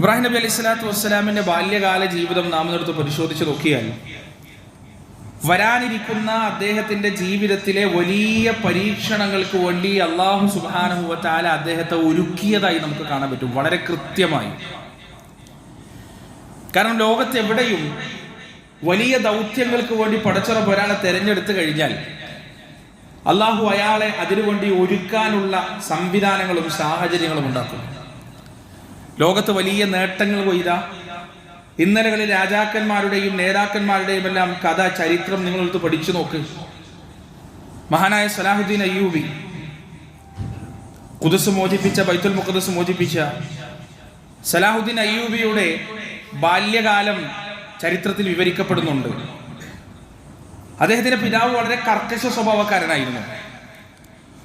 ഇബ്രാഹിം നബി അലൈഹി സ്വലാത്തു ബാല്യകാല ജീവിതം നാം എടുത്ത് പരിശോധിച്ച് നോക്കിയാൽ വരാനിരിക്കുന്ന അദ്ദേഹത്തിന്റെ ജീവിതത്തിലെ വലിയ പരീക്ഷണങ്ങൾക്ക് വേണ്ടി അള്ളാഹു സുബാനുഭവത്താല അദ്ദേഹത്തെ ഒരുക്കിയതായി നമുക്ക് കാണാൻ പറ്റും. വളരെ കൃത്യമായി. കാരണം ലോകത്ത് എവിടെയും വലിയ ദൗത്യങ്ങൾക്ക് വേണ്ടി പടച്ചുറപ്പ് ഒരാളെ തെരഞ്ഞെടുത്തു കഴിഞ്ഞാൽ അള്ളാഹു അയാളെ അതിനുവേണ്ടി ഒരുക്കാനുള്ള സംവിധാനങ്ങളും സാഹചര്യങ്ങളും ഉണ്ടാക്കും. ലോകത്ത് വലിയ നേട്ടങ്ങൾ കൊയ്ത. ഇന്നലകളിൽ രാജാക്കന്മാരുടെയും നേതാക്കന്മാരുടെയും എല്ലാം കഥ ചരിത്രം നിങ്ങളെടുത്ത് പഠിച്ചു നോക്ക്. മഹാനായ സലാഹുദ്ദീൻ അയ്യൂബി കുതിസ് മോചിപ്പിച്ച ബൈത്തുൽ മുഖദസ് മോചിപ്പിച്ച സലാഹുദ്ദീൻ അയ്യൂബിയുടെ ബാല്യകാലം ചരിത്രത്തിൽ വിവരിക്കപ്പെടുന്നുണ്ട്. അദ്ദേഹത്തിന്റെ പിതാവ് വളരെ കർക്കശ സ്വഭാവക്കാരനായിരുന്നു.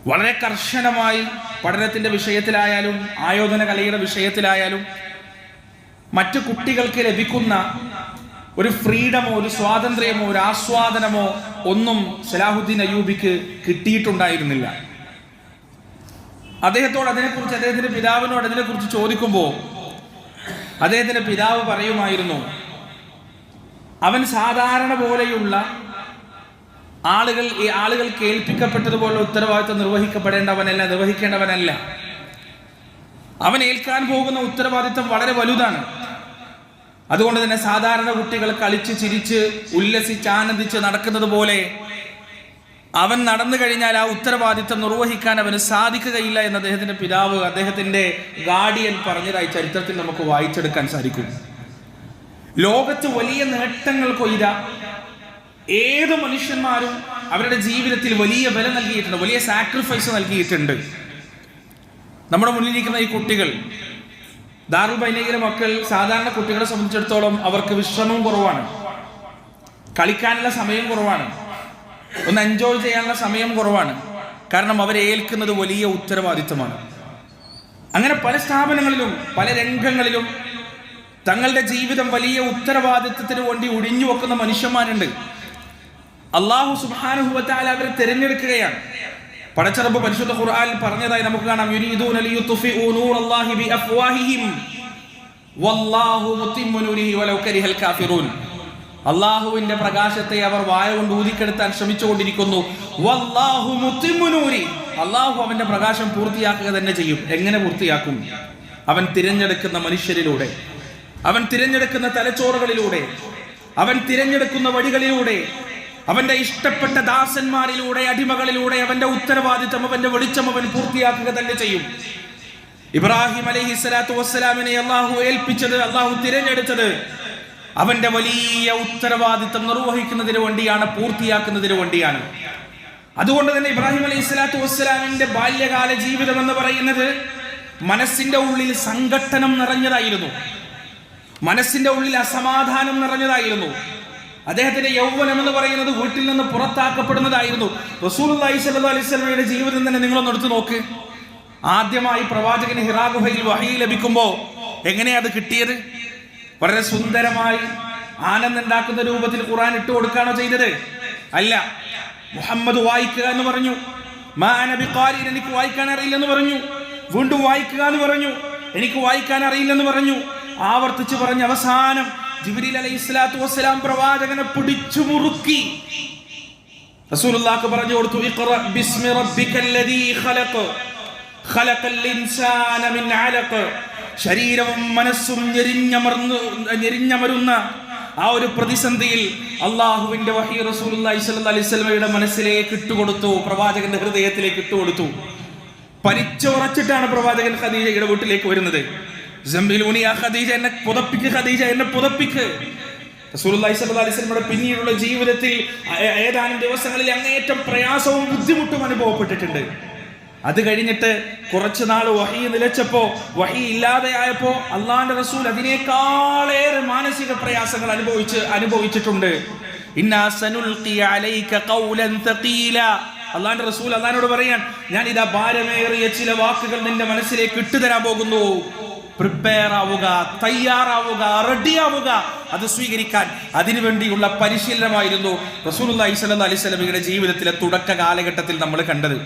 വളരെ കർശനമായി പഠനത്തിന്റെ വിഷയത്തിലായാലും ആയോധന കലയുടെ വിഷയത്തിലായാലും മറ്റു കുട്ടികൾക്ക് ലഭിക്കുന്ന ഒരു ഫ്രീഡമോ ഒരു സ്വാതന്ത്ര്യമോ ഒരു ആസ്വാദനമോ ഒന്നും സലാഹുദ്ദീൻ അയ്യൂബിക്ക് കിട്ടിയിട്ടുണ്ടായിരുന്നില്ല. അദ്ദേഹത്തോട് അതിനെക്കുറിച്ച് അദ്ദേഹത്തിന്റെ പിതാവിനോട് അതിനെക്കുറിച്ച് ചോദിക്കുമ്പോൾ അദ്ദേഹത്തിന്റെ പിതാവ് പറയുമായിരുന്നു അവൻ സാധാരണ പോലെയുള്ള ആളുകൾ ഈ ആളുകൾ കേൾപ്പിക്കപ്പെട്ടതുപോലെ ഉത്തരവാദിത്വം നിർവഹിക്കപ്പെടേണ്ടവനല്ല നിർവഹിക്കേണ്ടവനല്ല. അവൻ ഏൽക്കാൻ പോകുന്ന ഉത്തരവാദിത്വം വളരെ വലുതാണ്. അതുകൊണ്ട് തന്നെ സാധാരണ കുട്ടികൾ കളിച്ച് ചിരിച്ച് ഉല്ലസിച്ച് ആനന്ദിച്ച് നടക്കുന്നത് പോലെ അവൻ നടന്നു കഴിഞ്ഞാൽ ആ ഉത്തരവാദിത്വം നിർവഹിക്കാൻ അവന് സാധിക്കുകയില്ല എന്ന് അദ്ദേഹത്തിന്റെ പിതാവ് അദ്ദേഹത്തിന്റെ ഗാർഡിയൻ പറഞ്ഞതായി ചരിത്രത്തിൽ നമുക്ക് വായിച്ചെടുക്കാൻ സാധിക്കും. ലോകത്ത് വലിയ നേട്ടങ്ങൾ കൊയ്ത ഏത് മനുഷ്യന്മാരും അവരുടെ ജീവിതത്തിൽ വലിയ വില നൽകിയിട്ടുണ്ട് വലിയ സാക്രിഫൈസ് നൽകിയിട്ടുണ്ട്. നമ്മുടെ മുന്നിലിരിക്കുന്ന ഈ കുട്ടികൾ ദാറുൽ മക്കൾ സാധാരണ കുട്ടികളെ സംബന്ധിച്ചിടത്തോളം അവർക്ക് വിശ്രമം കുറവാണ്. കളിക്കാനുള്ള സമയം കുറവാണ്. ഒന്ന് എൻജോയ് ചെയ്യാനുള്ള സമയം കുറവാണ്. കാരണം അവരെ ഏൽക്കുന്നത് വലിയ ഉത്തരവാദിത്തമാണ് അങ്ങനെ പല സ്ഥാപനങ്ങളിലും പല രംഗങ്ങളിലും തങ്ങളുടെ ജീവിതം വലിയ ഉത്തരവാദിത്വത്തിന് വേണ്ടി ഒഴിഞ്ഞു വെക്കുന്ന മനുഷ്യന്മാരുണ്ട്. അള്ളാഹു സുബാനുഭവത്താൽ അവരെ തിരഞ്ഞെടുക്കുകയാണ്. പടച്ചറബ് പരിശുദ്ധ ഖുർആൻ പറഞ്ഞതായി നമുക്ക് കാണാം. നൂറല്ലാഹി ബിഅഫ്വാഹിഹിം വല്ലാഹു കരിഹൽ കാഫിറൂൻ. അള്ളാഹുവിന്റെ പ്രകാശത്തെ അവർ വായ കൊണ്ട് ഊതിക്കെടുത്താൻ ശ്രമിച്ചുകൊണ്ടിരിക്കുന്നു. വല്ലാഹു നൂരി. അള്ളാഹു അവന്റെ പ്രകാശം പൂർത്തിയാക്കുക തന്നെ ചെയ്യും. എങ്ങനെ പൂർത്തിയാക്കും? അവൻ തിരഞ്ഞെടുക്കുന്ന മനുഷ്യരിലൂടെ അവൻ തിരഞ്ഞെടുക്കുന്ന തലച്ചോറുകളിലൂടെ അവൻ തിരഞ്ഞെടുക്കുന്ന വഴികളിലൂടെ അവന്റെ ഇഷ്ടപ്പെട്ട ദാസന്മാരിലൂടെ അടിമകളിലൂടെ അവന്റെ ഉത്തരവാദിത്തം അവന്റെ വെളിച്ചം അവൻ പൂർത്തിയാക്കുക തന്നെ ചെയ്യും. ഇബ്രാഹിം അലഹി സ്വലാത്തു വസ്സലാമിനെ അള്ളാഹു ഏൽപ്പിച്ചത് അള്ളാഹു തിരഞ്ഞെടുത്തത് അവന്റെ വലിയ ഉത്തരവാദിത്തം നിർവഹിക്കുന്നതിന് വേണ്ടിയാണ് പൂർത്തിയാക്കുന്നതിന് വേണ്ടിയാണ്. അതുകൊണ്ട് തന്നെ ഇബ്രാഹിം അലൈഹി സ്വലാത്തു വസ്സലാമിന്റെ ബാല്യകാല ജീവിതം എന്ന് പറയുന്നത് മനസ്സിന്റെ ഉള്ളിൽ സംഘട്ടനം നിറഞ്ഞതായിരുന്നു. മനസ്സിന്റെ ഉള്ളിൽ അസമാധാനം നിറഞ്ഞതായിരുന്നു. അദ്ദേഹത്തിന്റെ യൗവനം എന്ന് പറയുന്നത് വീട്ടിൽ നിന്ന് പുറത്താക്കപ്പെടുന്നതായിരുന്നു. റസൂൽ അലൈഹി സ്വലമയുടെ ജീവിതം തന്നെ നിങ്ങളൊന്ന് എടുത്തു നോക്ക്. ആദ്യമായി പ്രവാചകന് ഹിറാ ഗുഹയിൽ വഹി ലഭിക്കുമ്പോൾ എങ്ങനെയാ അത് കിട്ടിയത്? വളരെ സുന്ദരമായി ആനന്ദുണ്ടാക്കുന്ന രൂപത്തിൽ ഖുറാൻ ഇട്ട് കൊടുക്കുകയാണോ ചെയ്തത്? അല്ല. മുഹമ്മദ് വായിക്കുക എന്ന് പറഞ്ഞു. മാ നബി ഖാരിൻ എനിക്ക് വായിക്കാൻ അറിയില്ലെന്ന് പറഞ്ഞു. വീണ്ടും വായിക്കുക എന്ന് പറഞ്ഞു. എനിക്ക് വായിക്കാൻ അറിയില്ലെന്ന് പറഞ്ഞു. ആവർത്തിച്ച് പറഞ്ഞ് അവസാനം ജിബ്രീൽ അലൈഹി സ്വലാത്തു വസ്സലാം പ്രവാചകനെ പിടിച്ചു മുറുക്കി. റസൂലുള്ളാഹ് പറഞ്ഞു കൊടുത്തു ഇഖ്റ ബിസ്മി റബ്ബിക്കല്ലദീ ഖലഖ. ഖലഖൽ ഇൻസാന മിൻ അലഖ. ശരീരവും മനസ്സും ഞെരിഞ്ഞമർന്നു ഞെരിഞ്ഞമരുന്ന ആ ഒരു പ്രതിസന്ധിയിൽ അള്ളാഹുവിന്റെ വഹി അലൈഹി വസല്ലമയുടെ മനസ്സിലേക്ക് ഇട്ടുകൊടുത്തു പ്രവാചകന്റെ ഹൃദയത്തിലേക്ക് ഇട്ടുകൊടുത്തു. പരിച്ചുറച്ചിട്ടാണ് പ്രവാചകൻ ഖദീജയുടെ വീട്ടിലേക്ക് വരുന്നത്. ജംബിലൂനി ആ ഖദീജ എന്നെ പുതപ്പിക്ക് ഖദീജ എന്നെ പുതപ്പിക്ക്. റസൂലുള്ളാഹി സ്വല്ലല്ലാഹി അലൈഹി വസല്ലമയുടെ പിന്നീടുള്ള ജീവിതത്തിൽ ഏതാനും ദിവസങ്ങളിൽ അങ്ങേയറ്റം പ്രയാസവും ബുദ്ധിമുട്ടും അനുഭവപ്പെട്ടിട്ടുണ്ട്. അത് കഴിഞ്ഞിട്ട് കുറച്ചു നാൾ വഹി നിലച്ചപ്പോ വഹി ഇല്ലാതെയായപ്പോ അള്ളാന്റെ റസൂൽ അതിനേക്കാളേറെ മാനസിക പ്രയാസങ്ങൾ അനുഭവിച്ച് അനുഭവിച്ചിട്ടുണ്ട്. അള്ളാന്റെ റസൂൽ അള്ളഹാനോട് പറയാൻ ഞാൻ ഇതാ ഭാരമേറിയ ചില വാക്കുകൾ നിന്റെ മനസ്സിലേക്ക് ഇട്ടുതരാൻ പോകുന്നു. പ്രിപ്പയർ ആവുക തയ്യാറാവുക റെഡിയാവുക. അത് സ്വീകരിക്കാൻ അതിനുവേണ്ടിയുള്ള പരിശീലനമായിരുന്നു സ്വല്ലല്ലാഹി അലൈഹി വസല്ലമയുടെ ജീവിതത്തിലെ തുടക്ക കാലഘട്ടത്തിൽ നമ്മൾ കണ്ടത്.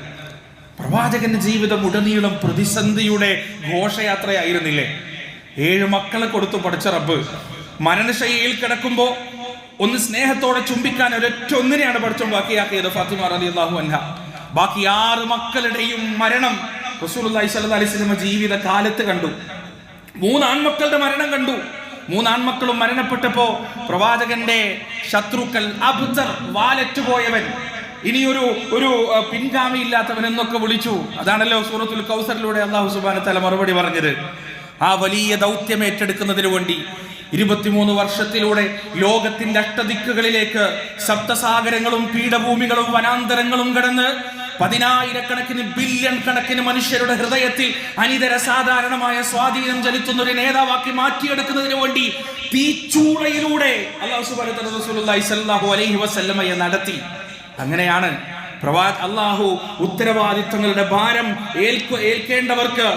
പ്രവാചകന്റെ ജീവിതം ഉടനീളം പ്രതിസന്ധിയുടെ ഘോഷയാത്രയായിരുന്നില്ലേ? ഏഴ് മക്കളെ കൊടുത്തു പഠിച്ച റബ്ബ്. മരണശൈലിയിൽ കിടക്കുമ്പോൾ ഒന്ന് സ്നേഹത്തോടെ ചുംബിക്കാൻ ഒരൊറ്റ ഒന്നിനെയാണ് പഠിച്ചോൻ ബാക്കിയാക്കിയത് ഫാത്തിമ റലി അള്ളാഹു അൻഹ. ബാക്കി ആറ് മക്കളുടെയും മരണം റസൂലുള്ളാഹി സ്വല്ലല്ലാഹി അലൈഹി സ്വലമ ജീവിത കാലത്ത് കണ്ടു. മൂന്ന് ആൺമക്കളുടെ മരണം കണ്ടു. മൂന്ന് ആൺമക്കളും മരണപ്പെട്ടപ്പോ പ്രവാചകന്റെ ശത്രുക്കൾ അബുദർ വാലറ്റ് പോയവൻ. ഇനിയൊരു ഒരു പിൻഗാമി ഇല്ലാത്തവൻ എന്നൊക്കെ വിളിച്ചു. അതാണല്ലോ സൂറത്തുൽ കൗസറിലൂടെ അള്ളാഹു സുബാന തല മറുപടി പറഞ്ഞത്. ആ വലിയ ദൗത്യം ഏറ്റെടുക്കുന്നതിന് വേണ്ടി ഇരുപത്തിമൂന്ന് വർഷത്തിലൂടെ ലോകത്തിന്റെ അഷ്ടദിക്കുകളിലേക്ക് സപ്തസാഗരങ്ങളും പീഠഭൂമികളും വനാന്തരങ്ങളും കടന്ന് പതിനായിരക്കണക്കിന് ബില്യൺ കണക്കിന് മനുഷ്യരുടെ ഹൃദയത്തിൽ അനിതര സാധാരണമായ സ്വാധീനം ചെലുത്തുന്ന ഒരു നേതാവാക്കി മാറ്റിയെടുക്കുന്നതിന് വേണ്ടി തീച്ചൂളയിലൂടെ അള്ളാഹു അലൈഹി വസല്ലമയെ നടത്തി. അങ്ങനെയാണ് പ്രവാ അള്ളാഹു ഉത്തരവാദിത്തങ്ങളുടെ ഭാരം ഏൽക്കു ഏൽക്കേണ്ടവർക്ക്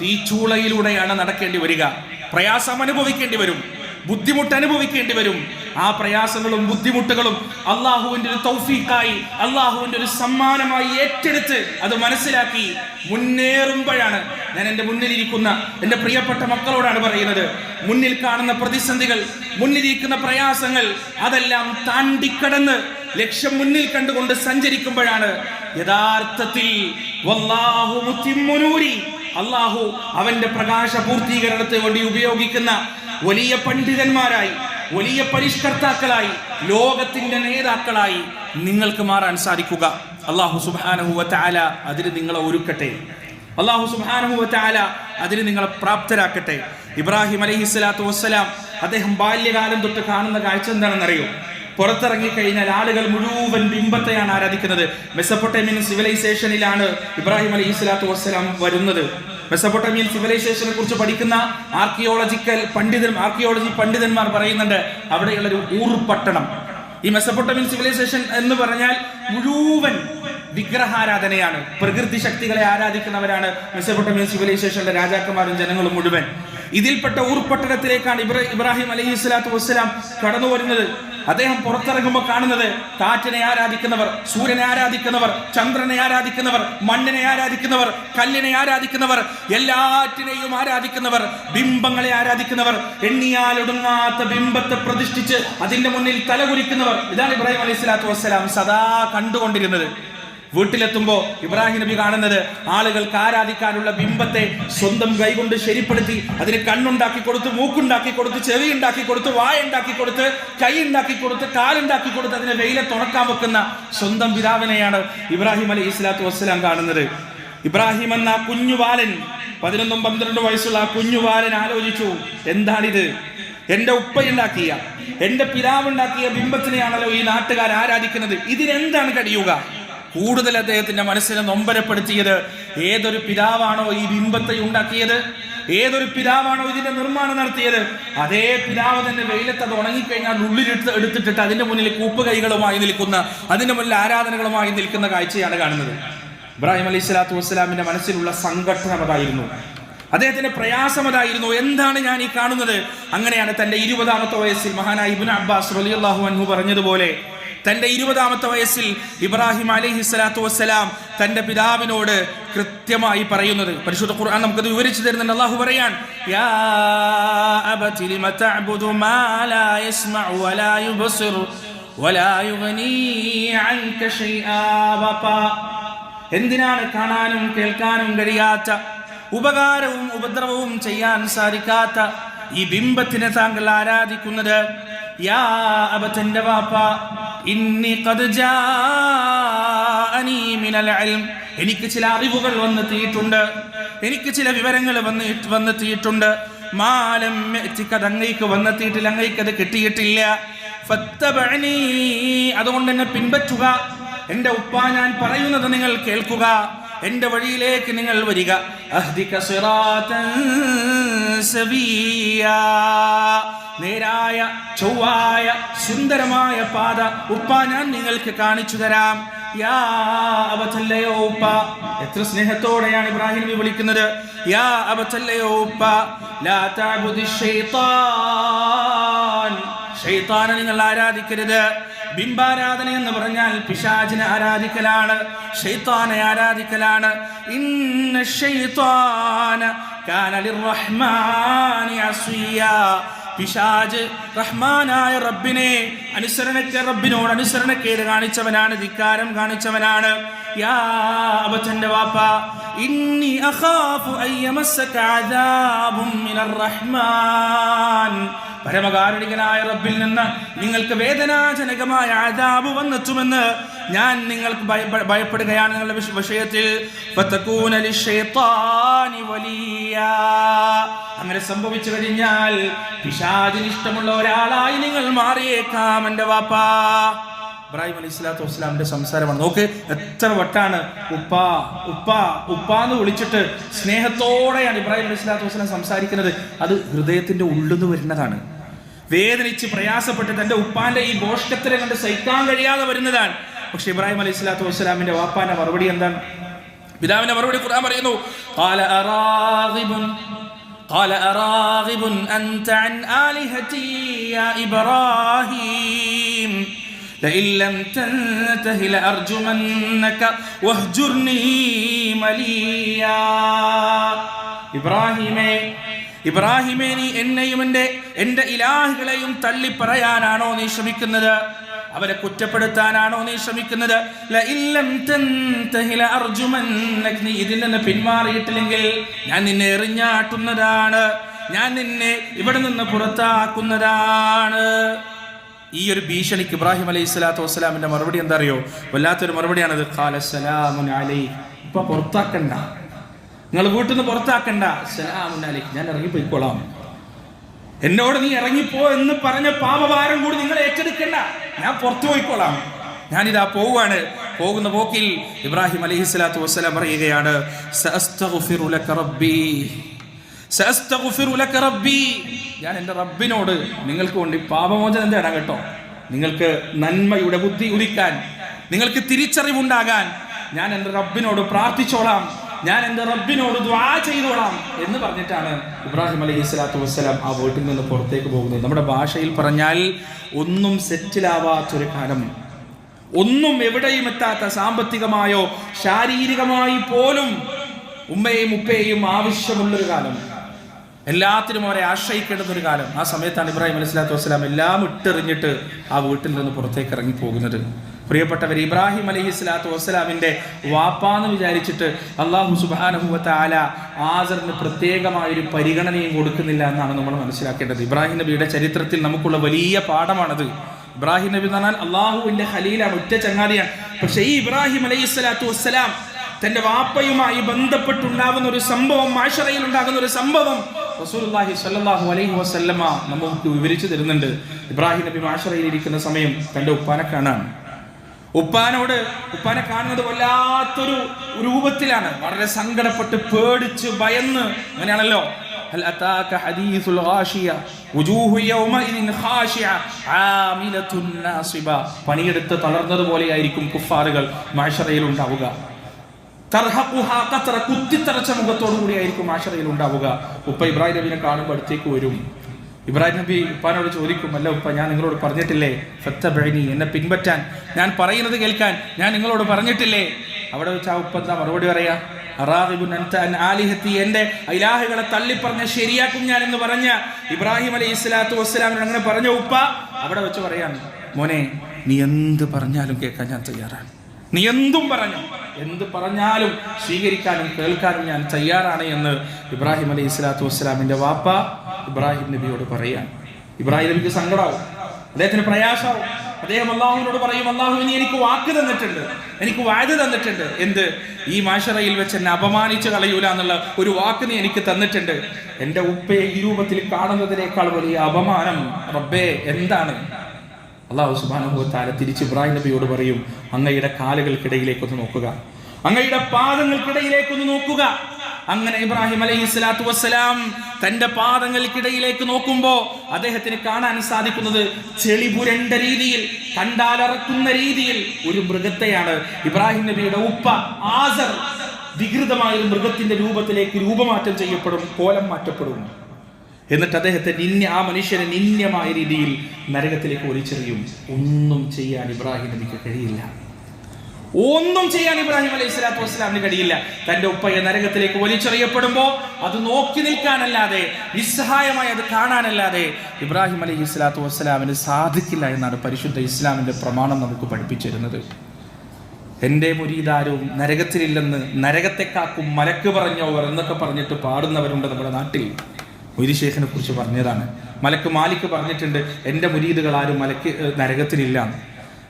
തീച്ചൂളയിലൂടെയാണ് നടക്കേണ്ടി വരിക. പ്രയാസം അനുഭവിക്കേണ്ടി വരും. ബുദ്ധിമുട്ട് അനുഭവിക്കേണ്ടി വരും. ആ പ്രയാസങ്ങളും ബുദ്ധിമുട്ടുകളും അള്ളാഹുവിന്റെ ഒരു തൗഫീഖായി അള്ളാഹുവിന്റെ ഒരു സമ്മാനമായി ഏറ്റെടുത്ത് അത് മനസ്സിലാക്കി മുന്നേറുമ്പോഴാണ് ഞാൻ എന്റെ മുന്നിലിരിക്കുന്ന എന്റെ പ്രിയപ്പെട്ട മക്കളോടാണ് പറയുന്നത്. മുന്നിൽ കാണുന്ന പ്രതിസന്ധികൾ മുന്നിലിരിക്കുന്ന പ്രയാസങ്ങൾ അതെല്ലാം താണ്ടിക്കടന്ന് ലക്ഷ്യം മുന്നിൽ കണ്ടുകൊണ്ട് സഞ്ചരിക്കുമ്പോഴാണ് യഥാർത്ഥത്തിൽ അള്ളാഹു അവന്റെ പ്രകാശ പൂർത്തീകരണത്തെ വേണ്ടി ഉപയോഗിക്കുന്ന വലിയ പണ്ഡിതന്മാരായി വലിയ പരിഷ്കർത്താക്കളായി ലോകത്തിന്റെ നേതാക്കളായി നിങ്ങൾക്ക് മാറാൻ സാധിക്കുക. അള്ളാഹു സുബാനഹുവ അതിന് നിങ്ങളെ ഒരുക്കട്ടെ. അള്ളാഹു സുബാനഹുവ അതിന് നിങ്ങളെ പ്രാപ്തരാക്കട്ടെ. ഇബ്രാഹിം അലഹി സ്വലാത്തു വസ്സലാം അദ്ദേഹം ബാല്യകാലം തൊട്ട് കാണുന്ന കാഴ്ച എന്താണെന്നറിയോ? പുറത്തിറങ്ങി കഴിഞ്ഞാൽ ആളുകൾ മുഴുവൻ ബിംബത്തെയാണ് ആരാധിക്കുന്നത്. മെസ്സപ്പൊട്ടേമിയൻ സിവിലൈസേഷനിലാണ് ഇബ്രാഹിം അലൈഹി സ്വലാത്തു വസ്സലാം വരുന്നത്. മെസ്സപ്പൊട്ടേമിയൻ സിവിലൈസേഷനെ കുറിച്ച് പഠിക്കുന്ന ആർക്കിയോളജിക്കൽ പണ്ഡിതൻ ആർക്കിയോളജി പണ്ഡിതന്മാർ പറയുന്നുണ്ട് അവിടെയുള്ള ഒരു ഊർപട്ടണം. ഈ മെസ്സപ്പൊട്ടമിയൻ സിവിലൈസേഷൻ എന്ന് പറഞ്ഞാൽ മുഴുവൻ വിഗ്രഹാരാധനയാണ്. പ്രകൃതി ശക്തികളെ ആരാധിക്കുന്നവരാണ് മെസ്സപ്പൊട്ടമിയൻ സിവിലൈസേഷന്റെ രാജാക്കന്മാരും ജനങ്ങളും മുഴുവൻ. ഇതിൽപ്പെട്ട ഊർപട്ടണത്തിലേക്കാണ് ഇബ്ര- ഇബ്രാഹിം അലൈഹി സ്വലാത്തു വസ്സലാം കടന്നു വരുന്നത്. അദ്ദേഹം പുറത്തിറങ്ങുമ്പോൾ കാണുന്നത് കാറ്റിനെ ആരാധിക്കുന്നവർ സൂര്യനെ ആരാധിക്കുന്നവർ ചന്ദ്രനെ ആരാധിക്കുന്നവർ മണ്ണിനെ ആരാധിക്കുന്നവർ കല്ലിനെ ആരാധിക്കുന്നവർ എല്ലാറ്റിനെയും ആരാധിക്കുന്നവർ ബിംബങ്ങളെ ആരാധിക്കുന്നവർ എണ്ണിയാലൊടുങ്ങാത്ത ബിംബത്തെ പ്രതിഷ്ഠിച്ച് അതിന്റെ മുന്നിൽ തലകുലിക്കുന്നവർ ഇതാണ് ഇബ്രാഹിം അലൈഹി സ്വലാത്തു വസ്സലാം സദാ കണ്ടുകൊണ്ടിരുന്നത്. വീട്ടിലെത്തുമ്പോ ഇബ്രാഹിം നബി കാണുന്നത് ആളുകൾക്ക് ആരാധിക്കാനുള്ള ബിംബത്തെ സ്വന്തം കൈകൊണ്ട് ശരിപ്പെടുത്തി അതിന് കണ്ണുണ്ടാക്കി കൊടുത്ത് മൂക്കുണ്ടാക്കി കൊടുത്ത് ചെവി ഉണ്ടാക്കി കൊടുത്ത് വായ ഉണ്ടാക്കി കൊടുത്ത് കൈ ഉണ്ടാക്കി കൊടുത്ത് കാലുണ്ടാക്കി കൊടുത്ത് അതിനെ വെയിലെ തുണക്കാൻ വെക്കുന്ന സ്വന്തം പിതാവിനെയാണ് ഇബ്രാഹിം അലി ഇസ്ലാത്തു വസ്സലാം കാണുന്നത്. ഇബ്രാഹിം എന്ന കുഞ്ഞു ബാലൻ പതിനൊന്നും പന്ത്രണ്ടും വയസ്സുള്ള ആ കുഞ്ഞു ബാലൻ ആലോചിച്ചു എന്താണിത്? എന്റെ ഉപ്പയുണ്ടാക്കിയ എന്റെ പിതാവുണ്ടാക്കിയ ബിംബത്തിനെയാണല്ലോ ഈ നാട്ടുകാർ ആരാധിക്കുന്നത്? ഇതിനെന്താണ് കഴിയുക കൂടുതൽ അദ്ദേഹത്തിന്റെ മനസ്സിനെ നൊമ്പരപ്പെടുത്തിയത് ഏതൊരു പിതാവാണോ ഈ ബിംബത്തെ ഉണ്ടാക്കിയത്? ഏതൊരു പിതാവാണോ ഇതിന്റെ നിർമ്മാണം നടത്തിയത്? അതേ പിതാവ് തന്നെ വെയിലത്ത് അത് ഉണങ്ങിക്കഴിഞ്ഞാൽ ഉള്ളിലെടുത്ത് എടുത്തിട്ടിട്ട് അതിന്റെ മുന്നിൽ കൂപ്പ് കൈകളുമായി നിൽക്കുന്ന അതിന്റെ മുന്നിൽ ആരാധനകളുമായി നിൽക്കുന്ന കാഴ്ചയാണ് കാണുന്നത്. ഇബ്രാഹിം അലൈഹി സ്വലാത്തു വസ്സലാമിന്റെ മനസ്സിലുള്ള സംഘട്ടനം അതായിരുന്നു. അദ്ദേഹത്തിന്റെ പ്രയാസം അതായിരുന്നു. എന്താണ് ഞാൻ ഈ കാണുന്നത്? അങ്ങനെയാണ് തന്റെ ഇരുപതാമത്തെ വയസ്സിൽ മഹാനായ ഇബിൻ അബ്ബാസ് റളിയല്ലാഹു അൻഹു പറഞ്ഞതുപോലെ തന്റെ ഇരുപതാമത്തെ വയസ്സിൽ ഇബ്രാഹിം അലൈഹി സ്വലാത്തു വസ്സലാം തന്റെ പിതാവിനോട് കൃത്യമായി പറയുന്നത്. പരിശുദ്ധ ഖുർആൻ നമുക്കത് വിവരിച്ചു തരുന്നുണ്ട്. അള്ളാഹു പറയാൻ യാ അബതി ലിമ മാ ലാ വലാ വലാ യുഗ്നി എന്തിനാണ് കാണാനും കേൾക്കാനും കഴിയാത്ത ഉപകാരവും ഉപദ്രവവും ചെയ്യാൻ സാധിക്കാത്ത ഈ ബിംബത്തിനെ താങ്കൾ ആരാധിക്കുന്നത്? യാ അബ തന്റെ വാപ്പ ഇന്നി മിനൽ എനിക്ക് ചില അറിവുകൾ വന്നെത്തിയിട്ടുണ്ട്. എനിക്ക് ചില വിവരങ്ങൾ വന്ന് വന്നെത്തിയിട്ടുണ്ട്. മാലം എത്തിക്കത് അങ്ങേക്ക് വന്നെത്തിയിട്ടില്ല അങ്ങേക്ക് അത് കിട്ടിയിട്ടില്ല. അതുകൊണ്ട് എന്നെ പിൻപറ്റുക. എന്റെ ഉപ്പ ഞാൻ പറയുന്നത് നിങ്ങൾ കേൾക്കുക. എന്റെ വഴിയിലേക്ക് നിങ്ങൾ വരിക. നേരായ ചൊവ്വായ സുന്ദരമായ പാത ഉപ്പ ഞാൻ നിങ്ങൾക്ക് കാണിച്ചു തരാം. യാ അവചല്ലയോ ഉപ്പ. എത്ര സ്നേഹത്തോടെയാണ് ഇബ്രാഹിം വിളിക്കുന്നത്. യാ അവചല്ലയോ ഉപ്പ. ലാ തഅബുദി ശൈത്താൻ. ഷെയ്ത്താനെ നിങ്ങൾ ആരാധിക്കരുത്. ബിംബാരാധന എന്ന് പറഞ്ഞാൽ പിശാചിനെ ആരാധിക്കലാണ് ഷെയ്ത്താനെ ആരാധിക്കലാണ്. ഇന്ന ഷെയ്ത്താന പിശാജ് റഹ്മാനായ റബ്ബിനെ അനുസരണക്കെ റബ്ബിനോട് അനുസരണക്കേട് കാണിച്ചവനാണ് ധിക്കാരം കാണിച്ചവനാണ്. യാ ഇന്നി മിനർ റഹ്മാൻ. പരമകാരുണികനായ റബ്ബിൽ നിന്ന് നിങ്ങൾക്ക് വേദനാജനകമായ ആദാബ് വന്നെത്തുമെന്ന് ഞാൻ നിങ്ങൾക്ക് ഭയപ്പെടുകയാണ് നിങ്ങളുടെ വിഷയത്തിൽ. അങ്ങനെ സംഭവിച്ചു കഴിഞ്ഞാൽ പിശാചിന് ഇഷ്ടമുള്ള ഒരാളായി നിങ്ങൾ മാറിയേക്കാം എന്റെ വാപ്പാ. ഇബ്രാഹിം അലൈഹി സ്വലാത്തു വസ്സലാമിന്റെ സംസാരമാണ്. നോക്ക് എത്ര വട്ടാണ് ഉപ്പ ഉപ്പ ഉപ്പ എന്ന് വിളിച്ചിട്ട് സ്നേഹത്തോടെയാണ് ഇബ്രാഹിം അലൈഹി സ്വലാത്തു വസ്സലാം സംസാരിക്കുന്നത്. അത് ഹൃദയത്തിന്റെ ഉള്ളിൽ നിന്ന് വരുന്നതാണ്. വേദനിച്ച് പ്രയാസപ്പെട്ട് തന്റെ ഉപ്പാന്റെ ഈ ബോഷ്കത്തിനെ കണ്ട് സഹിക്കാൻ കഴിയാതെ വരുന്നതാണ് പക്ഷെ ഇബ്രാഹിം അലൈഹി സ്വലാത്തു വസ്സലാമിന്റെ വാപ്പാന്റെ മറുപടി എന്താണ് പിതാവിന്റെ മറുപടി ഖുർആൻ പറയുന്നു قال أراغب قال أراغب أنت عن آلهتي يا إبراهيم لئن لم تنته لأرجمنك واهجرني مليا ഇബ്രാഹിമേ ഇബ്രാഹിമേ നീ എന്നെയും എന്റെ എന്റെ ഇലാഹികളെയും തള്ളി പറയാനാണോ നീ ശ്രമിക്കുന്നത്? അവരെ കുറ്റപ്പെടുത്താനാണോ നീ ശ്രമിക്കുന്നത്. നീ ഇതിൽ നിന്ന് പിന്മാറിയിട്ടില്ലെങ്കിൽ ഞാൻ നിന്നെ എറിഞ്ഞാട്ടുന്നതാണ്. ഞാൻ നിന്നെ ഇവിടെ നിന്ന് പുറത്താക്കുന്നതാണ്. ഈ ഒരു ഭീഷണിക്ക് ഇബ്രാഹിം അലൈഹി സ്വലാത്തു വസ്സലാമിന്റെ മറുപടി എന്താ അറിയോ? വല്ലാത്തൊരു മറുപടിയാണത്. ഖാല സലാമുൻ അലൈ ഇപ്പൊ പുറത്താക്കണ്ട. നിങ്ങൾ വീട്ടിൽ നിന്ന് പുറത്താക്കണ്ട. സലാമുൻ അലൈ ഞാൻ ഇറങ്ങിപ്പോയിക്കോളാം. എന്നോട് നീ ഇറങ്ങിപ്പോ എന്ന് പറഞ്ഞ പാപഭാരം കൂടി നിങ്ങൾ ഏറ്റെടുക്കണ്ട. ഞാൻ പുറത്തു പോയിക്കോളാം. ഞാനിതാ പോവുകയാണ്. പോകുന്ന പോക്കിൽ ഇബ്രാഹിം അലഹി സ്വലാത്തു വസ്സലാം പറയുകയാണ് ഞാൻ എന്റെ റബ്ബിനോട് നിങ്ങൾക്ക് വേണ്ടി പാപമോചനം തേടാൻ കേട്ടോ. നിങ്ങൾക്ക് നന്മയുടെ ബുദ്ധി ഉദിക്കാൻ നിങ്ങൾക്ക് തിരിച്ചറിവുണ്ടാകാൻ ഞാൻ എന്റെ റബ്ബിനോട് പ്രാർത്ഥിച്ചോളാം. ഞാൻ എന്റെ റബ്ബിനോട് ദ്വാ ചെയ്തോളാം എന്ന് പറഞ്ഞിട്ടാണ് ഇബ്രാഹിം അലൈഹി സ്വലാത്തു വസ്സലാം ആ വീട്ടിൽ നിന്ന് പുറത്തേക്ക് പോകുന്നത്. നമ്മുടെ ഭാഷയിൽ പറഞ്ഞാൽ ഒന്നും സെറ്റിലാവാത്തൊരു കാലം. ഒന്നും എവിടെയും എത്താത്ത സാമ്പത്തികമായോ ശാരീരികമായി പോലും ഉമ്മയെയും ഉപ്പയെയും ആവശ്യമുള്ളൊരു കാലം. എല്ലാത്തിനും അവരെ ആശ്രയിക്കേണ്ടുന്ന ഒരു കാലം. ആ സമയത്താണ് ഇബ്രാഹിം അലൈഹി സ്വലാത്തു വസ്സലാം എല്ലാം ഇട്ടെറിഞ്ഞിട്ട് ആ വീട്ടിൽ നിന്ന് പുറത്തേക്ക് ഇറങ്ങി പോകുന്നത് പ്രിയപ്പെട്ടവർ ഇബ്രാഹിം അലൈഹി സ്വലാത്തു വസ്സലാമിന്റെ വാപ്പാന്ന് വിചാരിച്ചിട്ട് അള്ളാഹു സുബാനഹുവത്ത ആല ആസറിന് പ്രത്യേകമായൊരു പരിഗണനയും കൊടുക്കുന്നില്ല എന്നാണ് നമ്മൾ മനസ്സിലാക്കേണ്ടത്. ഇബ്രാഹിം നബിയുടെ ചരിത്രത്തിൽ നമുക്കുള്ള വലിയ പാഠമാണത്. ഇബ്രാഹിം നബി എന്ന് പറഞ്ഞാൽ അള്ളാഹുവിന്റെ ഖലീലാണ് ഒറ്റ ചങ്ങാതിയാണ്. പക്ഷേ ഈ ഇബ്രാഹിം അലൈഹി സ്വലാത്തു വസ്സലാം തന്റെ വാപ്പയുമായി ബന്ധപ്പെട്ടുണ്ടാകുന്ന ഒരു സംഭവം മാഷറയിൽ ഉണ്ടാകുന്ന ഒരു സംഭവം റസൂലുള്ളാഹി സ്വല്ലല്ലാഹു അലൈഹി വസല്ലമ നമുക്ക് വിവരിച്ചു തരുന്നുണ്ട് ഇബ്രാഹിം നബി മാഷറയിൽ ഇരിക്കുന്ന സമയം തന്റെ ഉപ്പാനെ കാണാൻ ഉപ്പാനോട് ഉപ്പാനെ കാണുന്നത് വല്ലാത്തൊരു രൂപത്തിലാണ് വളരെ സങ്കടപ്പെട്ട് പേടിച്ച് ഭയന്ന് അങ്ങനെയാണല്ലോ هل أتاك حديث الغاشية وجوه يومئذ خاشعة عاملة ناصبة പണിയെടുത്ത് തളർന്നതുപോലെയായിരിക്കും കുഫാറുകൾ മാഷറയിൽ ഉണ്ടാവുക തർഹഖുഹാ ഖത്ര കുത്തിത്തറച്ച മുഖത്തോടു കൂടിയായിരിക്കും ആശറയിൽ ഉണ്ടാവുക. ഉപ്പ ഇബ്രാഹിം നബിനെ കാണുമ്പോൾ അടുത്തേക്ക് വരും. ഇബ്രാഹിം നബി ഉപ്പാനോട് ചോദിക്കും അല്ല ഉപ്പ ഞാൻ നിങ്ങളോട് പറഞ്ഞിട്ടില്ലേ? ഫത്തബിനി എന്നെ പിൻപറ്റാൻ. ഞാൻ പറയുന്നത് കേൾക്കാൻ. ഞാൻ നിങ്ങളോട് പറഞ്ഞിട്ടില്ലേ? അവിടെ വെച്ച് ആ ഉപ്പ എന്താ മറുപടി പറയാ? ആലിഹത്തി എന്റെ ഇലാഹുകളെ തള്ളിപ്പറഞ്ഞ ശരിയാക്കും ഞാൻ എന്ന് പറഞ്ഞ ഇബ്രാഹിം അലൈഹി സ്വലാത്തു വസ്സലാമിന് അങ്ങനെ പറഞ്ഞ ഉപ്പ അവിടെ വെച്ച് പറയാണ് മോനെ നീ എന്ത് പറഞ്ഞാലും കേൾക്കാൻ ഞാൻ തയ്യാറാണ്. നീ എന്തും പറഞ്ഞു. എന്ത് പറഞ്ഞാലും സ്വീകരിക്കാനും കേൾക്കാനും ഞാൻ തയ്യാറാണ് എന്ന് ഇബ്രാഹിം അലൈഹി സ്വലാത്തു വസ്സലാമിന്റെ വാപ്പ ഇബ്രാഹിം നബിയോട് പറയാൻ ഇബ്രാഹിം നബിക്ക് സങ്കടമാവും അദ്ദേഹത്തിന് പ്രയാസമാവും അദ്ദേഹം അള്ളാഹുവിനോട് പറയും അള്ളാഹു ഇനി എനിക്ക് വാക്ക് തന്നിട്ടുണ്ട്. എനിക്ക് വായത് തന്നിട്ടുണ്ട്. എന്ത്? ഈ മാഷറയിൽ വെച്ച് എന്നെ അപമാനിച്ച് കളയൂല എന്നുള്ള ഒരു വാക്ക് നീ എനിക്ക് തന്നിട്ടുണ്ട്. എന്റെ ഉപ്പയെ ഈ രൂപത്തിൽ കാണുന്നതിനേക്കാൾ വലിയ അപമാനം റബ്ബേ എന്താണ്? അള്ളാഹു സുബാനുഭവത്താല തിരിച്ച് ഇബ്രാഹിം നബിയോട് പറയും അങ്ങയുടെ കാലുകൾക്കിടയിലേക്കൊന്ന് നോക്കുക. അങ്ങയുടെ പാദങ്ങൾക്കിടയിലേക്കൊന്ന് നോക്കുക. അങ്ങനെ ഇബ്രാഹിം അലൈഹി സ്വലാത്തു വസ്സലാം തന്റെ പാദങ്ങൾക്കിടയിലേക്ക് നോക്കുമ്പോൾ അദ്ദേഹത്തിന് കാണാൻ സാധിക്കുന്നത് ചെളി പുരണ്ട രീതിയിൽ കണ്ടാലറക്കുന്ന രീതിയിൽ ഒരു മൃഗത്തെയാണ് ഇബ്രാഹിം നബിയുടെ ഉപ്പ ആസർ വികൃതമായ ഒരു മൃഗത്തിന്റെ രൂപത്തിലേക്ക് രൂപമാറ്റം ചെയ്യപ്പെടും കോലം മാറ്റപ്പെടും. എന്നിട്ട് അദ്ദേഹത്തെ നിന്യ ആ മനുഷ്യനെ നിന്യമായ രീതിയിൽ നരകത്തിലേക്ക് ഒലിച്ചെറിയും ഒന്നും ചെയ്യാൻ ഇബ്രാഹിം നബിക്ക് കഴിയില്ല. ഒന്നും ചെയ്യാൻ ഇബ്രാഹിം അലൈഹി സ്വലാത്തു വസ്സലാമിന് കഴിയില്ല. തന്റെ ഉപ്പയെ നരകത്തിലേക്ക് വലിച്ചെറിയപ്പെടുമ്പോൾ അത് നോക്കി നിൽക്കാനല്ലാതെ നിസ്സഹായമായി അത് കാണാനല്ലാതെ ഇബ്രാഹിം അലൈഹി സ്വലാത്തു വസ്സലാമിന് സാധിക്കില്ല എന്നാണ് പരിശുദ്ധ ഇസ്ലാമിന്റെ പ്രമാണം നമുക്ക് പഠിപ്പിച്ചിരുന്നത്. എന്റെ മുരീദാരും നരകത്തിലില്ലെന്ന് നരകത്തെ കാക്കും മലക്ക് പറഞ്ഞവർ എന്നൊക്കെ പറഞ്ഞിട്ട് പാടുന്നവരുണ്ട് നമ്മുടെ നാട്ടിൽ. മൊയ്തി ഷേഖിനെ കുറിച്ച് പറഞ്ഞതാണ്. മലക്ക് മാലിക്ക് പറഞ്ഞിട്ടുണ്ട് എന്റെ മുരീദുകൾ ആരും മലക്ക് നരകത്തിനില്ല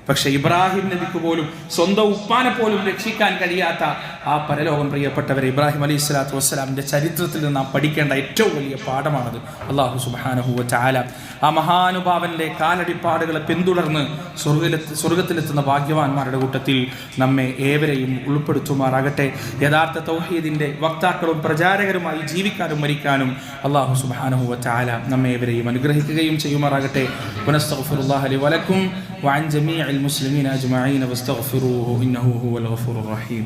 പക്ഷെ ഇബ്രാഹിം നബിക്ക് പോലും സ്വന്തം ഉപ്പാനെ പോലും രക്ഷിക്കാൻ കഴിയാത്ത ആ പരലോകം പ്രിയപ്പെട്ടവരെ ഇബ്രാഹിം അലൈഹി സ്വലാത്തു വസ്സലാമിന്റെ ചരിത്രത്തിൽ നിന്ന് നാം പഠിക്കേണ്ട ഏറ്റവും വലിയ പാഠമാണത് അള്ളാഹു സുബാനഹുവ ചാല ആ മഹാനുഭാവന്റെ കാലടിപ്പാടുകളെ പിന്തുടർന്ന് സ്വർഗത്തിലെത്തി സ്വർഗത്തിലെത്തുന്ന ഭാഗ്യവാന്മാരുടെ കൂട്ടത്തിൽ നമ്മെ ഏവരെയും ഉൾപ്പെടുത്തുമാറാകട്ടെ യഥാർത്ഥ തൗഹീദിന്റെ വക്താക്കളും പ്രചാരകരുമായി ജീവിക്കാനും മരിക്കാനും അള്ളാഹു സുബാനഹുവ ചാല നമ്മെ ഏവരെയും അനുഗ്രഹിക്കുകയും ചെയ്യുമാറാകട്ടെ പുനസ്തഗ്ഫിറുല്ലാഹി ലി വലക്കും وعن جميع المسلمين أجمعين واستغفروه إنه هو الغفور الرحيم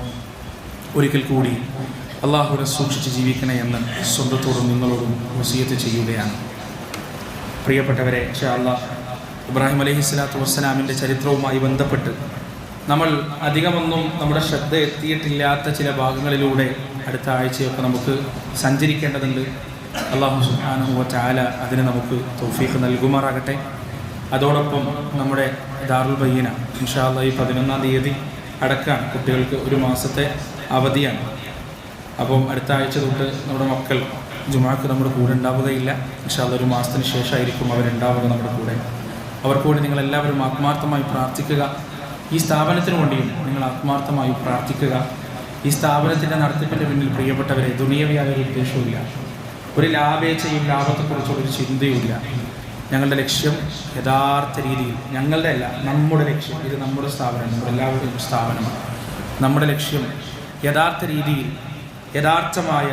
ഒരിക്കൽ കൂടി അള്ളാഹുവിനെ സൂക്ഷിച്ച് ജീവിക്കണേ എന്ന് സ്വന്തത്തോടും നിങ്ങളോടും വസീയത്ത് ചെയ്യുകയാണ്. പ്രിയപ്പെട്ടവരെ ഷാ അള്ളാഹ് ഇബ്രാഹിം അലഹി സ്വലാത്തു വസ്സലാമിന്റെ ചരിത്രവുമായി ബന്ധപ്പെട്ട് നമ്മൾ അധികമൊന്നും നമ്മുടെ ശ്രദ്ധ എത്തിയിട്ടില്ലാത്ത ചില ഭാഗങ്ങളിലൂടെ അടുത്ത ആഴ്ചയൊക്കെ നമുക്ക് സഞ്ചരിക്കേണ്ടതുണ്ട്. അള്ളാഹു സുഹാനുഹുവ ചാല അതിന് നമുക്ക് തൗഫീഖ് നൽകുമാറാകട്ടെ. അതോടൊപ്പം നമ്മുടെ ദാറുൽ ബയ്യന ഇൻഷാ ഈ പതിനൊന്നാം തീയതി അടക്കാൻ കുട്ടികൾക്ക് ഒരു മാസത്തെ അവധിയാണ്. അപ്പം അടുത്ത ആഴ്ച തൊട്ട് നമ്മുടെ മക്കൾ ജുമാക്ക് നമ്മുടെ കൂടെ ഉണ്ടാവുകയില്ല. പക്ഷെ അതൊരു മാസത്തിന് ശേഷമായിരിക്കും അവരുണ്ടാവുക നമ്മുടെ കൂടെ. അവർക്ക് വേണ്ടി നിങ്ങൾ എല്ലാവരും ആത്മാർത്ഥമായി പ്രാർത്ഥിക്കുക. ഈ സ്ഥാപനത്തിന് വേണ്ടിയും നിങ്ങൾ ആത്മാർത്ഥമായി പ്രാർത്ഥിക്കുക. ഈ സ്ഥാപനത്തിന്റെ നടത്തിപ്പിന്റെ പിന്നിൽ പ്രിയപ്പെട്ടവരെ ദുനിയവിയായ ഒരു ഉദ്ദേശവുമില്ല. ഒരു ലാഭേച്ഛയും ലാഭത്തെക്കുറിച്ചുള്ള ഒരു ചിന്തയുമില്ല. ഞങ്ങളുടെ ലക്ഷ്യം യഥാർത്ഥ രീതിയിൽ ഞങ്ങളുടെ അല്ല നമ്മുടെ ലക്ഷ്യം. ഇത് നമ്മുടെ സ്ഥാപനം നമ്മുടെ എല്ലാവരുടെയും സ്ഥാപനമാണ്. നമ്മുടെ ലക്ഷ്യം യഥാർത്ഥ രീതിയിൽ യഥാർത്ഥമായ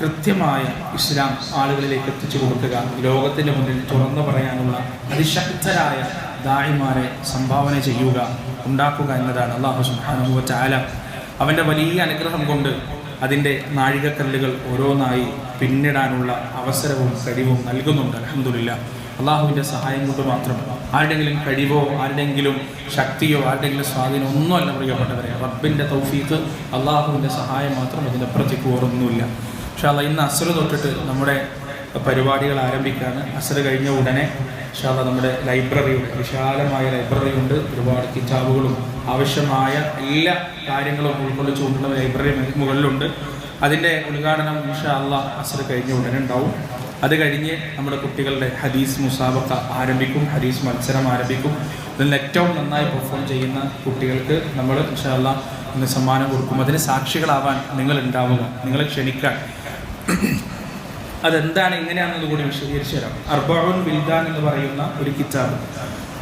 കൃത്യമായ ഇസ്ലാം ആളുകളിലേക്ക് എത്തിച്ചു കൊടുക്കുക. ലോകത്തിന്റെ മുന്നിൽ തുറന്നു പറയാനുള്ള അതിശക്തരായ ദായിമാരെ സംഭാവന ചെയ്യുക ഉണ്ടാക്കുക എന്നതാണ് അള്ളാഹു സുബ്ഹാനഹു ചാല അവന്റെ വലിയ അനുഗ്രഹം കൊണ്ട് അതിന്റെ നാഴികക്കല്ലുകൾ ഓരോന്നായി പിന്നിടാനുള്ള അവസരവും കഴിവും നൽകുന്നുണ്ട്. അലഹമുല്ല അള്ളാഹുവിന്റെ സഹായം കൊണ്ട് മാത്രം ആരുടെങ്കിലും കഴിവോ ആരുടെങ്കിലും ശക്തിയോ ആരുടെങ്കിലും സ്വാധീനം ഒന്നുമല്ല പ്രിയപ്പെട്ടവരെ. റബ്ബിന്റെ തൗഫീക്ക് അള്ളാഹുവിന്റെ സഹായം മാത്രം അതിന്റെ അപ്പുറത്തേക്ക് ഓർമ്മൊന്നുമില്ല പക്ഷേ അല്ല ഇന്ന് അസർ തൊട്ടിട്ട് നമ്മുടെ പരിപാടികൾ ആരംഭിക്കുകയാണ്. അസർ കഴിഞ്ഞ ഉടനെ ഷാദ നമ്മുടെ ലൈബ്രറിയുടെ വിശാലമായ ലൈബ്രറി ഉണ്ട് ഒരുപാട് കിതാബുകളും ആവശ്യമായ എല്ലാ കാര്യങ്ങളും ഉൾക്കൊള്ളിച്ചുകൊണ്ടുള്ള ലൈബ്രറി മുകളിലുണ്ട്. അതിന്റെ ഉദ്ഘാടനം ഇൻഷാ അള്ളാഹ് അസർ കഴിഞ്ഞ ഉടനെ ഉണ്ടാവും. അത് കഴിഞ്ഞ് നമ്മുടെ കുട്ടികളുടെ ഹദീസ് മുസാബക്ക ആരംഭിക്കും ഹദീസ് മത്സരം ആരംഭിക്കും. ഇതിൽ ഏറ്റവും നന്നായി പെർഫോം ചെയ്യുന്ന കുട്ടികൾക്ക് നമ്മൾ അള്ളാഹ് ഇന്ന് സമ്മാനം കൊടുക്കും. അതിന് സാക്ഷികളാവാൻ നിങ്ങൾ ഉണ്ടാവുക നിങ്ങളെ ക്ഷണിക്കാൻ. അതെന്താണ് എങ്ങനെയാണെന്നത് കൂടി വിശദീകരിച്ചു തരാം. അർബാവുൻ ബിൽദാൻ എന്ന് പറയുന്ന ഒരു കിതാബ്.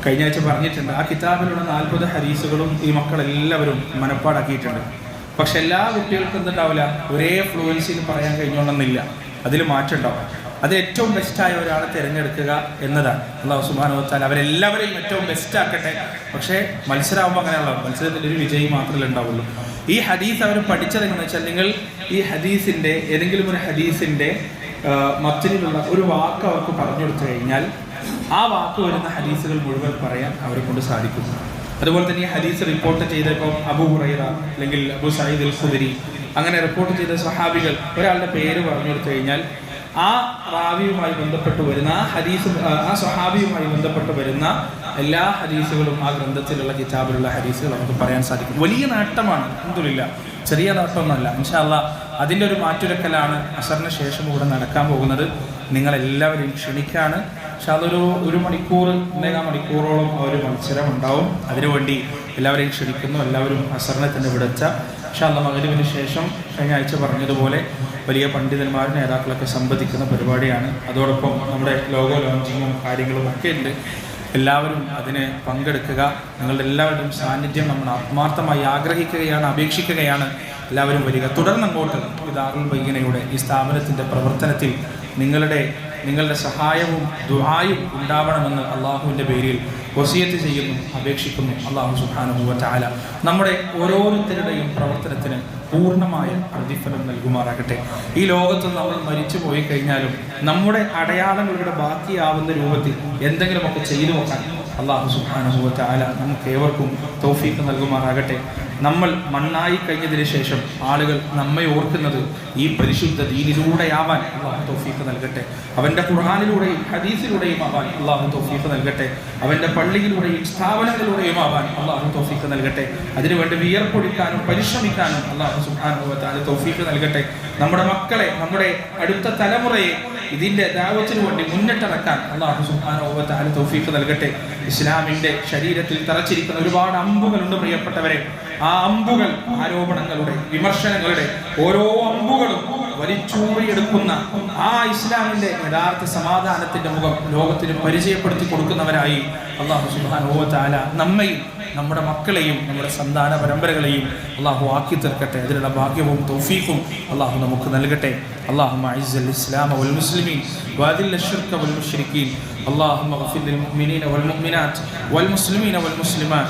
കഴിഞ്ഞ ആഴ്ച പറഞ്ഞിട്ടുണ്ട് ആ കിതാബിലുള്ള നാൽപ്പത് ഹദീസുകളും ഈ മക്കളെല്ലാവരും മനപ്പാടാക്കിയിട്ടുണ്ട്. പക്ഷെ എല്ലാ കുട്ടികൾക്കും എന്തുണ്ടാവില്ല? ഒരേ ഫ്ലുവൻസിയിൽ പറയാൻ കഴിഞ്ഞോണമെന്നില്ല അതിൽ മാറ്റം ഉണ്ടാവും അത് ഏറ്റവും ബെസ്റ്റായ ഒരാളെ തിരഞ്ഞെടുക്കുക എന്നതാണ്. അള്ളാഹു സുബാനുവത്താൽ അവരെല്ലാവരെയും ഏറ്റവും ബെസ്റ്റ് ആക്കട്ടെ. പക്ഷേ മത്സരമാകുമ്പോൾ അങ്ങനെയുള്ള മത്സരത്തിൽ ഒരു വിജയി മാത്രമേ ഉണ്ടാവുള്ളൂ. ഈ ഹദീസ് അവർ പഠിച്ചത് എങ്ങനെയാണെന്ന് വെച്ചാൽ നിങ്ങൾ ഈ ഹദീസിന്റെ ഏതെങ്കിലും ഒരു ഹദീസിന്റെ മത്തിലുള്ള ഒരു വാക്ക് അവർക്ക് പറഞ്ഞു കൊടുത്തു കഴിഞ്ഞാൽ ആ വാക്ക് വരുന്ന ഹദീസുകൾ മുഴുവൻ പറയാൻ അവരെ കൊണ്ട് സാധിക്കും. അതുപോലെ തന്നെ ഈ ഹദീസ് റിപ്പോർട്ട് ചെയ്ത ഇപ്പം അബു ഹുറൈറ അല്ലെങ്കിൽ അബു സയ്യിദ് അൽ ഖുദരി അങ്ങനെ റിപ്പോർട്ട് ചെയ്ത സ്വഹാബികൾ ഒരാളുടെ പേര് പറഞ്ഞു കൊടുത്തു കഴിഞ്ഞാൽ ആ റാവിയുമായി ബന്ധപ്പെട്ട് വരുന്ന ആ ഹദീസ് ആ സ്വഹാബിയുമായി ബന്ധപ്പെട്ട് വരുന്ന എല്ലാ ഹദീസുകളും ആ ഗ്രന്ഥത്തിലുള്ള കിതാബിലുള്ള ഹദീസുകൾ നമുക്ക് പറയാൻ സാധിക്കും. വലിയ നേട്ടമാണ് എന്തുമില്ല ചെറിയ നേട്ടമൊന്നുമല്ല. ഇൻഷാല്ല അതിന്റെ ഒരു മാറ്റുരക്കലാണ് അസറിന് ശേഷം ഇവിടെ നടക്കാൻ പോകുന്നത്. നിങ്ങളെല്ലാവരെയും ക്ഷണിക്കുകയാണ് പക്ഷെ അതൊരു ഒരു മണിക്കൂർ ഒന്നേകാം മണിക്കൂറോളം ആ ഒരു മത്സരം ഉണ്ടാവും അതിനുവേണ്ടി എല്ലാവരെയും ക്ഷണിക്കുന്നു. എല്ലാവരും അസറിനെ തന്നെ വിടച്ച പക്ഷെ അന്ന് മകരുവിന് ശേഷം കഴിഞ്ഞ ആഴ്ച പറഞ്ഞതുപോലെ വലിയ പണ്ഡിതന്മാരും നേതാക്കളൊക്കെ സംബന്ധിക്കുന്ന പരിപാടിയാണ്. അതോടൊപ്പം നമ്മുടെ ലോഗോ ലോഞ്ചിങ്ങും കാര്യങ്ങളും ഒക്കെ ഉണ്ട്. എല്ലാവരും അതിന് പങ്കെടുക്കുക. നിങ്ങളുടെ എല്ലാവരുടെയും സാന്നിധ്യം നമ്മൾ ആത്മാർത്ഥമായി ആഗ്രഹിക്കുകയാണ് അപേക്ഷിക്കുകയാണ്. എല്ലാവരും വരിക. തുടർന്ന് അങ്ങോട്ട് പിതാറുൽ ബയ്യനയുടെ ഈ സ്ഥാപനത്തിന്റെ പ്രവർത്തനത്തിൽ നിങ്ങളുടെ നിങ്ങളുടെ സഹായവും ദുആയും ഉണ്ടാവണമെന്ന് അള്ളാഹുവിന്റെ പേരിൽ വസിയത്ത് ചെയ്യുന്നു അപേക്ഷിക്കുന്നു അള്ളാഹു സുഹാനുഭവ ചാല നമ്മുടെ ഓരോരുത്തരുടെയും പ്രവർത്തനത്തിന് പൂർണമായ പ്രതിഫലം നൽകുമാറാകട്ടെ. ഈ ലോകത്ത് നമ്മൾ മരിച്ചു പോയി കഴിഞ്ഞാലും നമ്മുടെ അടയാളങ്ങളുടെ ബാക്കിയാവുന്ന രൂപത്തിൽ എന്തെങ്കിലുമൊക്കെ ചെയ്തു നോക്കാൻ അള്ളാഹു സുഹാനുഭവ ചാല നമുക്ക് ഏവർക്കും തോഫീക്ക് നൽകുമാറാകട്ടെ. നമ്മൾ മണ്ണായി കഴിഞ്ഞതിന് ശേഷം ആളുകൾ നമ്മെ ഓർക്കുന്നത് ഈ പരിശുദ്ധ ദീനിലൂടെയാവാൻ അള്ളാഹു തൗഫീഖ് നൽകട്ടെ. അവന്റെ ഖുർആാനിലൂടെയും ഹദീസിലൂടെയും ആവാൻ അള്ളാഹു തൗഫീഖ് നൽകട്ടെ. അവന്റെ പള്ളിയിലൂടെയും സ്ഥാപനങ്ങളിലൂടെയും ആവാൻ അള്ളാഹു തൗഫീഖ് നൽകട്ടെ. അതിനുവേണ്ടി വിയർപ്പൊടിക്കാനും പരിശ്രമിക്കാനും അള്ളാഹു സുഹാനുഭവത്താൽ തൗഫീഖ് നൽകട്ടെ. നമ്മുടെ മക്കളെ നമ്മുടെ അടുത്ത തലമുറയെ ഇതിന്റെ ദാവത്തിനു വേണ്ടി മുന്നിട്ടിറക്കാൻ അള്ളാഹു സുഹാനുഭവത്താൽ തൗഫീഖ് നൽകട്ടെ. ഇസ്ലാമിന്റെ ശരീരത്തിൽ തറച്ചിരിക്കുന്ന ഒരുപാട് അമ്പുകളുണ്ട് പ്രിയപ്പെട്ടവരെ. ആ അമ്പുകൾ ആരോപണങ്ങളുടെ വിമർശനങ്ങളുടെ ഓരോ അമ്പുകളും വലിച്ചൂറിയെടുക്കുന്ന ആ ഇസ്ലാമിന്റെ യഥാർത്ഥ സമാധാനത്തിന്റെ മുഖം ലോകത്തിന് പരിചയപ്പെടുത്തി കൊടുക്കുന്നവരായി അള്ളാഹു സുബാനോല നമ്മയും നമ്മുടെ മക്കളെയും നമ്മുടെ സന്താന പരമ്പരകളെയും അള്ളാഹു ആക്കി തീർക്കട്ടെ അതിനുള്ള ഭാഗ്യവും തൗഫീഖും അള്ളാഹു നമുക്ക് നൽകട്ടെ അള്ളാഹു ഇസ്ലാം വൽ മുസ്ലിമീൻ വാദിൽ الشرك والمشركين اللهم اغفر للمؤمنين والمؤمنات والمسلمين والمسلمات